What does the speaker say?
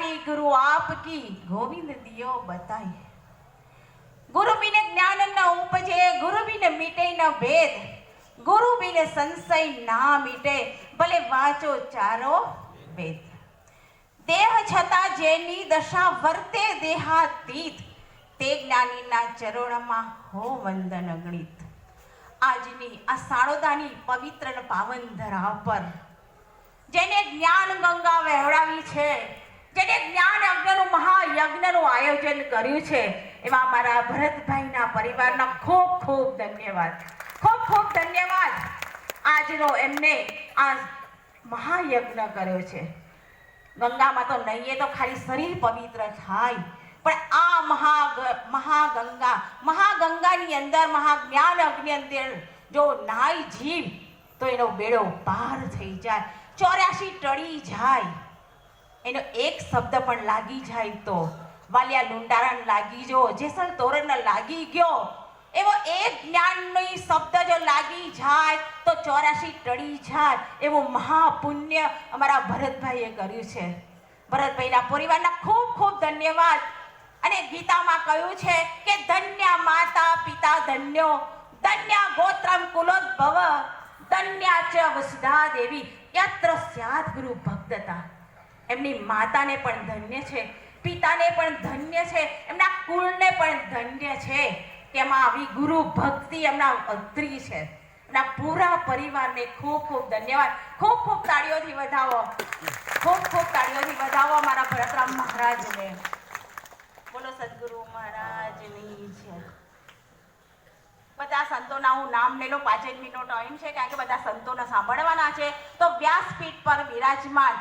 प्यारी गुरु आपकी गोविंद दियो बताई ગુરુ બિને જ્ઞાન ન ઉપજે ગુરુ બિને મીટે ન ભેદ ગુરુ બિને સંશય ના મીટે ભલે વાંચો ચારો વેદ દેહ છતાં જેની દશા વર્તે દેહાતીત તે જ્ઞાનીના ચરણમાં હો વંદન ગણિત આજની આ સાણોદાની પવિત્ર અને પાવન ધરા પર જેને જ્ઞાન ગંગા વહેવડાવી છે જેને જ્ઞાન યજ્ઞનું મહાયજ્ઞનું આયોજન કર્યું છે, એવા મારા ભરતભાઈના પરિવારના ખૂબ ખૂબ ધન્યવાદ. ખૂબ ખૂબ ધન્યવાદ. આજનો એમને આ મહાયજ્ઞ કર્યો છે. ગંગામાં તો નહીએ તો ખાલી શરીર પવિત્ર થાય. પણ આ મહા મહાગંગા, મહાગંગાની અંદર, મહાજ્ઞાન અગ્નિ અંદર જો નાય જીવ, તો એનો બેડો પાર થઈ જાય. ચોર્યાસી ટળી જાય. એનો એક શબ્દ પણ લાગી જાય તો વાલિયા લુંડારા લાગી જો, જેસલ તોરણ લાગી ગયો. એવો એક જ્ઞાનની શબ્દ જો લાગી જાય, તો ચોરાશી ટળી જાય. એવું મહાપુણ્ય અમારા ભરતભાઈએ કર્યું છે. ભરતભાઈના પરિવારના ખૂબ ખૂબ ધન્યવાદ. અને ગીતામાં કહ્યું છે કે, ધન્ય માતા પિતા ધન્યો, ધન્ય ગોત્રમ કુલોદ્ભવ, ધન્યા ચ વસુધા દેવી યત્ર સ્યાદ ગુરુ ભક્તતા. એમની માતાને પણ ધન્ય છે. પિતાને પણ ધન્ય છે, એમના કુળને પણ ધન્ય છે. તેમાં આવી ગુરુ ભક્તિ એમના અદ્રી છે. એમના પૂરા પરિવારને ખૂબ ખૂબ ધન્યવાદ. ખૂબ ખૂબ તાળીઓથી વધાવો. ખૂબ ખૂબ તાળીઓથી વધાવો મારા ભરતરામ મહારાજને. બોલો સદગુરુ મહારાજની છે બધા સંતોના હું નામ લઈ લઉં પાંચ મિનિટનો ટાઈમ છે, કારણ કે બધા સંતોને સાંભળવાના છે. તો વ્યાસપીઠ પર બિરાજમાન.